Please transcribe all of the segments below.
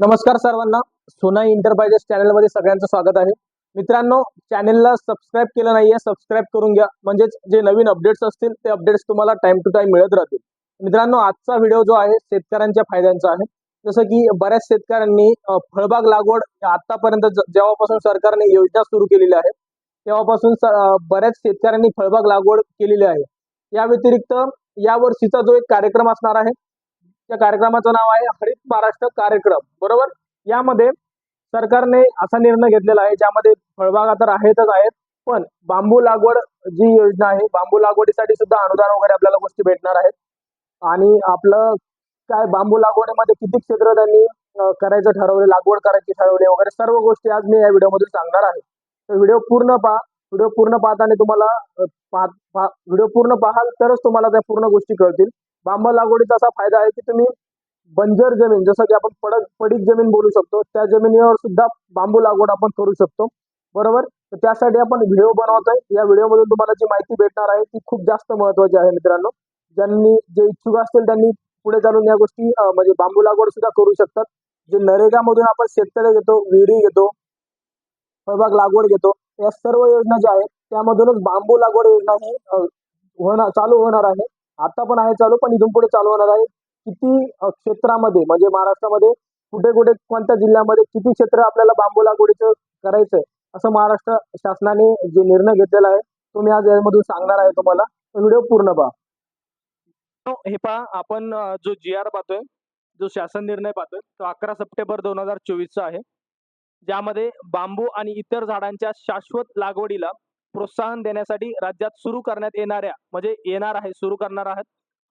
नमस्कार सर्वांना. सोना इंटरप्राइजेस चॅनलमध्ये सगळ्यांचं स्वागत आहे. मित्रांनो चॅनलला सबस्क्राईब केलं नाहीये सबस्क्राईब करून घ्या. म्हणजेच जे नवीन अपडेट्स असतील ते अपडेट्स तुम्हाला टाइम टू टाइम मिळत राहतील. मित्रांनो आजचा व्हिडिओ जो आहे शेतकऱ्यांच्या फायद्यांचा आहे. जसं की बऱ्याच शेतकऱ्यांनी फळबाग लागवड आतापर्यंत ज- जेव्हापासून सरकारने योजना सुरू केलेली आहे तेव्हापासून स- बऱ्याच शेतकऱ्यांनी फळबाग लागवड केलेली आहे. या व्यतिरिक्त या वर्षीचा जो एक कार्यक्रम असणार आहे त्या कार्यक्रमाचं नाव आहे हरित महाराष्ट्र कार्यक्रम. बरोबर? यामध्ये सरकारने असा निर्णय घेतलेला आहे ज्यामध्ये फळबागा तर आहेतच आहेत पण बांबू लागवड जी योजना आहे बांबू लागवडीसाठी सुद्धा अनुदान वगैरे आपल्याला गोष्टी भेटणार आहेत. आणि आपलं काय बांबू लागवडीमध्ये किती क्षेत्र त्यांनी करायचं ठरवले लागवड करायची ठरवली वगैरे सर्व गोष्टी आज मी या व्हिडिओमध्ये सांगणार आहे. तर व्हिडिओ पूर्ण पहा व्हिडिओ पूर्ण पाहताना तुम्हाला व्हिडिओ पूर्ण पाहाल तरच तुम्हाला त्या पूर्ण गोष्टी कळतील. बांबू लागवडीचा असा फायदा आहे की तुम्ही बंजर जमीन जसं की आपण पडक पडीक जमीन बोलू शकतो त्या जमिनीवर सुद्धा बांबू लागवड आपण करू शकतो. बरोबर? तर त्यासाठी आपण व्हिडिओ बनवतोय. या व्हिडिओमधून तुम्हाला जी माहिती भेटणार आहे ती खूप जास्त महत्वाची आहे मित्रांनो. ज्यांनी जे इच्छुक असतील त्यांनी पुढे चालून या गोष्टी म्हणजे बांबू लागवड सुद्धा करू शकतात. जे नरेगामधून आपण शेततळे घेतो विहिरी घेतो फळबाग लागवड घेतो या सर्व योजना ज्या आहेत त्यामधूनच बांबू लागवड योजना ही होणार चालू होणार आहे. आता पण आहे चालू पण इथून पुढे चालू होणार आहे. किती क्षेत्रामध्ये म्हणजे महाराष्ट्रामध्ये कुठे कुठे कोणत्या जिल्ह्यामध्ये किती क्षेत्र आपल्याला बांबू लागवडीचं करायचंय असं महाराष्ट्र शासनाने जे निर्णय घेतलेला आहे तो मी आज यामधून सांगणार आहे तुम्हाला. व्हिडिओ पूर्ण पहा. हे पहा आपण जो जी आर पाहतोय जो शासन निर्णय पाहतोय तो अकरा सप्टेंबर दोन हजार चोवीसचा आहे. ज्यामध्ये बांबू आणि इतर झाडांच्या शाश्वत लागवडीला प्रोत्साहन देण्यासाठी राज्यात सुरू करण्यात येणाऱ्या म्हणजे येणार आहे सुरू करणार आहात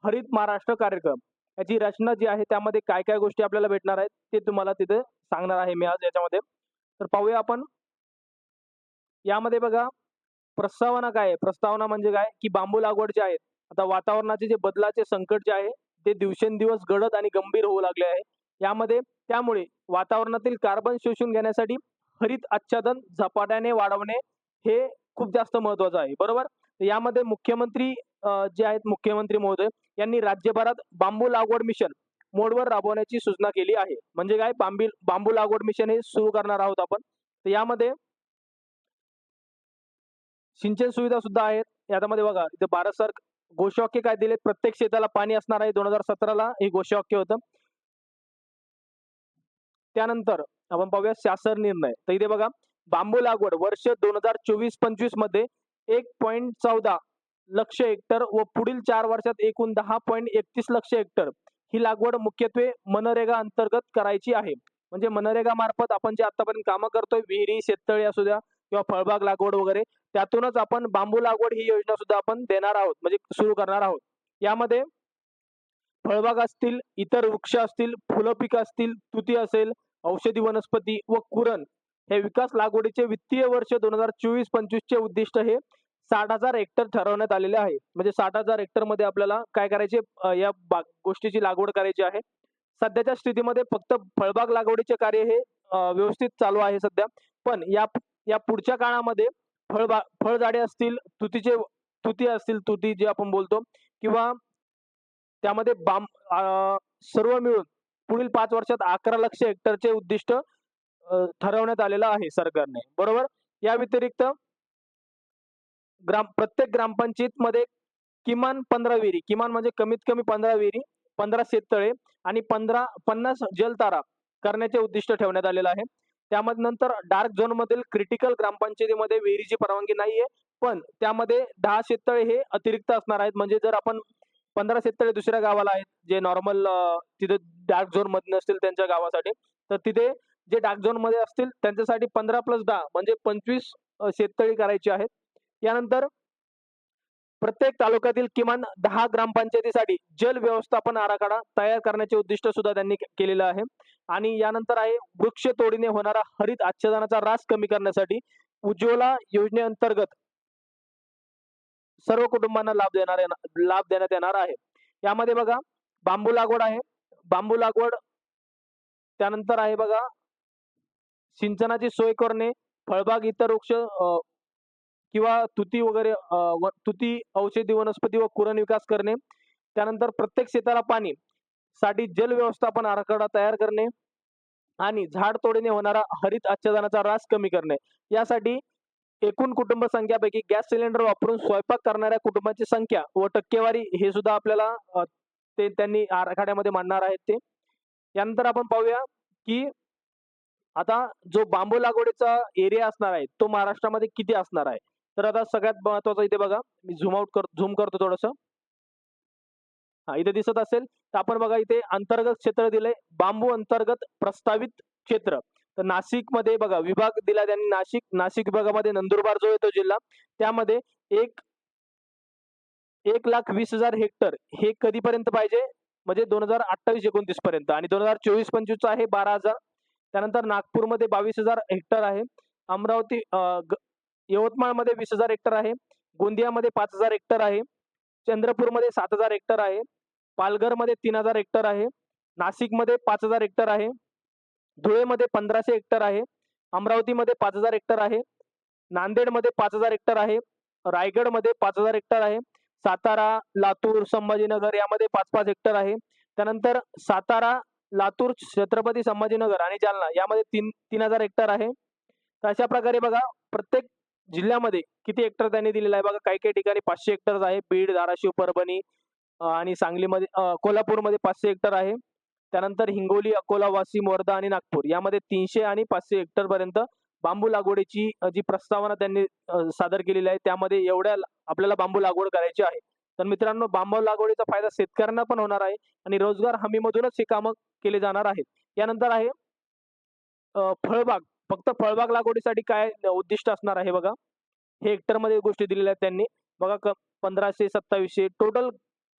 हरित महाराष्ट्र कार्यक्रम. याची रचना जी आहे त्यामध्ये काय काय गोष्टी आपल्याला भेटणार आहेत ते तुम्हाला तिथे सांगणार आहे मी आज याच्यामध्ये. तर पाहूया आपण. यामध्ये बघा प्रस्तावना काय आहे? प्रस्तावना म्हणजे काय? की बांबू लागवड जे आहे आता वातावरणाचे जे बदलाचे संकट जे आहे ते दिवसेंदिवस गडद आणि गंभीर होऊ लागले आहे. यामध्ये त्यामुळे वातावरणातील कार्बन शोषून घेण्यासाठी हरित आच्छादन झपाट्याने वाढवणे हे खूप जास्त महत्वाचं आहे. बरोबर? यामध्ये मुख्यमंत्री जे आहेत मुख्यमंत्री महोदय यांनी राज्यभरात बांबू लागवड मिशन मोडवर राबवण्याची सूचना केली आहे. म्हणजे काय? बांबी बांबू लागवड मिशन हे सुरू करणार आहोत आपण. तर यामध्ये सिंचन सुविधा सुद्धा आहेत. यामध्ये बघा इथे भारत सर घोषवाक्य काय दिले प्रत्येक शेताला पाणी असणार आहे. दोन हजार सतराला हे घोषवाक्य होतं. त्यानंतर आपण पाहूया शासन निर्णय तर इथे बघा बांबू लागवड वर्ष दोन हजार चोवीस पंचवीसमध्ये एक पॉईंट चौदा लक्ष हेक्टर व पुढील चार वर्षात एकूण दहा पॉईंट एकतीस लक्ष हेक्टर ही लागवड मुख्यत्वे मनरेगा अंतर्गत करायची आहे. म्हणजे मनरेगा मार्फत आपण जे आतापर्यंत कामं करतोय विहिरी शेततळी असू द्या किंवा फळबाग लागवड वगैरे त्यातूनच आपण बांबू लागवड ही योजना सुद्धा आपण देणार आहोत म्हणजे सुरू करणार आहोत. यामध्ये फळबाग असतील इतर वृक्ष असतील फुलं पिकं असतील तुती असेल औषधी वनस्पती व कुरण हे विकास लागवडीचे वित्तीय वर्ष दोन हजार चोवीस पंचवीस चे उद्दिष्ट हे साठ हजार हेक्टर ठरवण्यात आलेले आहे. म्हणजे साठ हजार हेक्टरमध्ये आपल्याला काय करायचे? या बाग गोष्टीची लागवड करायची आहे. सध्याच्या स्थितीमध्ये फक्त फळबाग लागवडीचे कार्य हे व्यवस्थित चालू आहे सध्या. पण या या पुढच्या काळामध्ये फळबाग फळझाडे असतील तुतीचे तुती असतील तुती जे आपण बोलतो किंवा त्यामध्ये बांब सर्व मिळून पुढील पाच वर्षात अकरा लक्ष हेक्टरचे उद्दिष्ट ठरवण्यात आलेलं आहे सरकारने. बरोबर? या व्यतिरिक्त ग्राम प्रत्येक ग्रामपंचायत मध्ये किमान पंधरा विहिरी किमान म्हणजे कमीत कमी पंधरा विहिरी पंधरा शेततळे आणि पंधरा पन्नास जलतारा करण्याचे उद्दिष्ट ठेवण्यात आलेलं आहे. त्यामध्ये नंतर डार्क झोन मधील क्रिटिकल ग्रामपंचायतीमध्ये विहिरीची परवानगी नाहीये पण त्यामध्ये दहा शेततळे हे अतिरिक्त असणार आहेत. म्हणजे जर आपण पंधरा शेततळे दुसऱ्या गावाला आहेत जे नॉर्मल तिथे डार्क झोनमध्ये नसतील त्यांच्या गावासाठी तर तिथे जे डार्क झोनमध्ये असतील त्यांच्यासाठी पंधरा प्लस दहा म्हणजे पंचवीस शेततळी करायची आहेत. यानंतर प्रत्येक तालुक्यातील किमान दहा ग्रामपंचायतीसाठी जल व्यवस्थापन आराखडा तयार करण्याचे उद्दिष्ट सुद्धा त्यांनी केलेलं आहे. आणि यानंतर आहे वृक्ष तोडीने होणारा हरित आच्छादनाचा रास कमी करण्यासाठी उज्ज्वला योजनेअंतर्गत सर्व कुटुंबांना लाभ देणार लाभ देण्यात येणार आहे. यामध्ये बघा बांबू लागवड आहे. बांबू लागवड त्यानंतर आहे बघा सिंचनाची सोय करणे फळबाग इतर वृक्ष किंवा तुती वगैरे तुती औषधी वनस्पती व कुरण विकास करणे. त्यानंतर प्रत्येक शेताला पाणी साठी जल व्यवस्थापन आराखडा तयार करणे आणि झाड तोडीने होणारा हरित आच्छादनाचा ऱ्हास कमी करणे. यासाठी एकूण कुटुंब संख्यापैकी गॅस सिलेंडर वापरून स्वयंपाक करणाऱ्या कुटुंबाची संख्या व टक्केवारी हे सुद्धा आपल्याला ते त्यांनी आराखड्यामध्ये मांडणार आहेत ते. यानंतर आपण पाहूया की आता जो बांबू लागवडीचा एरिया असणार आहे तो महाराष्ट्रामध्ये किती असणार आहे? तर आता सगळ्यात महत्वाचं इथे बघा मी झूम आउट कर झूम करतो थोडस. हा इथे दिसत असेल तर आपण बघा इथे अंतर्गत क्षेत्र दिले बांबू अंतर्गत प्रस्तावित क्षेत्र. तर नाशिकमध्ये बघा विभाग दिला त्यांनी नाशिक नाशिक विभागामध्ये नंदुरबार जो येतो जिल्हा त्यामध्ये एक एक लाख वीस हजार हेक्टर हे कधीपर्यंत पाहिजे? म्हणजे दोन हजार अठ्ठावीस एकोणतीस पर्यंत. आणि दोन हजार चोवीस पंचवीस आहे बारा हजार त्यानंतर नागपूरमध्ये बावीस हजार हेक्टर आहे अमरावती ग- यवतमाळमध्ये वीस हजार हेक्टर आहे गोंदियामध्ये पाच हजार हेक्टर आहे चंद्रपूरमध्ये सात हजार हेक्टर आहे पालघरमध्ये तीन हजार हेक्टर आहे नाशिकमध्ये पाच हजार हेक्टर आहे धुळेमध्ये पंधराशे हेक्टर आहे अमरावतीमध्ये पाच हजार हेक्टर आहे नांदेडमध्ये पाच हजार हेक्टर आहे रायगडमध्ये पाच हजार हेक्टर आहे सातारा लातूर संभाजीनगर यामध्ये पाच पाच हेक्टर आहे त्यानंतर सातारा लातूर छत्रपती संभाजीनगर आणि जालना यामध्ये तीन तीन हजार हेक्टर आहे. तर अशा प्रकारे बघा प्रत्येक जिल्ह्यामध्ये किती हेक्टर त्यांनी दिलेला आहे. बघा काही काही ठिकाणी पाचशे हेक्टर आहे. बीड धाराशिव परभणी आणि सांगलीमध्ये कोल्हापूरमध्ये पाचशे हेक्टर आहे. त्यानंतर हिंगोली अकोला वाशिम वर्धा आणि नागपूर यामध्ये तीनशे आणि पाचशे हेक्टर पर्यंत बांबू लागवडीची जी प्रस्तावना त्यांनी सादर केलेली आहे त्यामध्ये एवढ्या आपल्याला बांबू लागवड करायची आहे. तर मित्रांनो बांबव लागवडीचा फायदा शेतकऱ्यांना पण होणार आहे आणि रोजगार हमीमधूनच हे कामं केले जाणार आहेत. यानंतर आहे फळबाग. फक्त फळबाग लागवडीसाठी काय उद्दिष्ट असणार आहे बघा. हे हेक्टरमध्ये गोष्टी दिलेल्या आहेत त्यांनी. बघा पंधराशे सत्तावीसशे. टोटल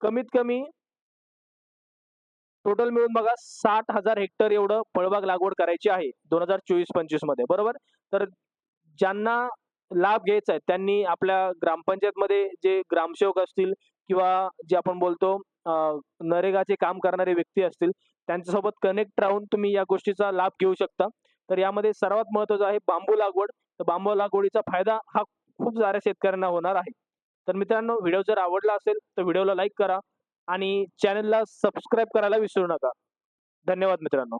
कमीत कमी टोटल मिळून बघा साठ हजार हेक्टर एवढं फळबाग लागवड करायची आहे दोन हजार चोवीस पंचवीसमध्ये बरोबर? तर ज्यांना लाभ घ्यायचा आहे. त्यांनी आपल्या ग्रामपंचायत मध्ये जे ग्रामसेवक असतील किंवा जे आपण बोलतो नरेगाचे काम करणारे व्यक्ती असतील त्यांच्यासोबत कनेक्ट राहून तुम्ही या गोष्टीचा लाभ घेऊ शकता. तर यामध्ये सर्वात महत्वाचं आहे बांबू लागवड. तर बांबू लागवडीचा फायदा हा खूप साऱ्या शेतकऱ्यांना होणार आहे. तर मित्रांनो व्हिडिओ जर आवडला असेल तर व्हिडिओला लाईक करा आणि चॅनलला सबस्क्राईब करायला विसरू नका. धन्यवाद मित्रांनो.